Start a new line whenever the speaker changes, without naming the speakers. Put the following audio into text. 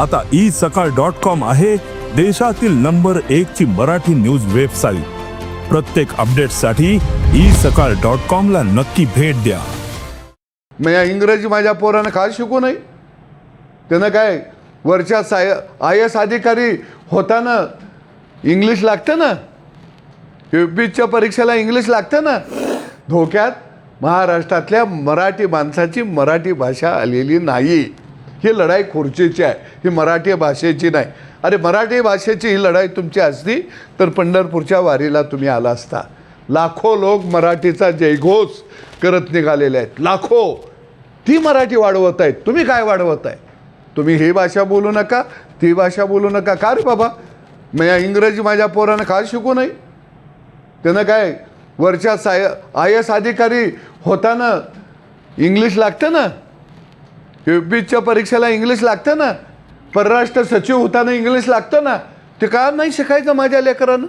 आता ई सकाळ dot com आहे देशातील नंबर एक ची मराठी न्यूज वेबसाईट. प्रत्येक अपडेटसाठी ई सकाळ डॉट कॉम ला नक्की भेट द्या.
मग या इंग्रजी माझ्या पोरानं का शिकू नये. त्यानं काय वरच्या साय आय एस अधिकारी होताना इंग्लिश लागतं ना? युपीच्या परीक्षेला इंग्लिश लागतं ना? धोक्यात महाराष्ट्रातल्या मराठी माणसाची मराठी भाषा आलेली नाही. ही लढाई खुर्चीची आहे ही मराठी भाषेची नाही. अरे मराठी भाषेची ही लढाई तुमची असती तर पंढरपूरच्या वारीला तुम्ही आला असता. लाखो लोक मराठीचा जयघोष करत निघालेले आहेत. लाखो. ती मराठी वाढवत आहेत. तुम्ही काय वाढवत आहे? तुम्ही ही भाषा बोलू नका ती भाषा बोलू नका. का रे बाबा? मग या इंग्रजी माझ्या पोरानं का शिकू नये? त्यानं काय वरच्या साय आय एस अधिकारी होताना इंग्लिश लागतं ना? युपीच्या परीक्षेला इंग्लिश लागतं ना? परराष्ट्र सचिव होताना इंग्लिश लागतं ना? ते का नाही शिकायचं माझ्या लेकरानं?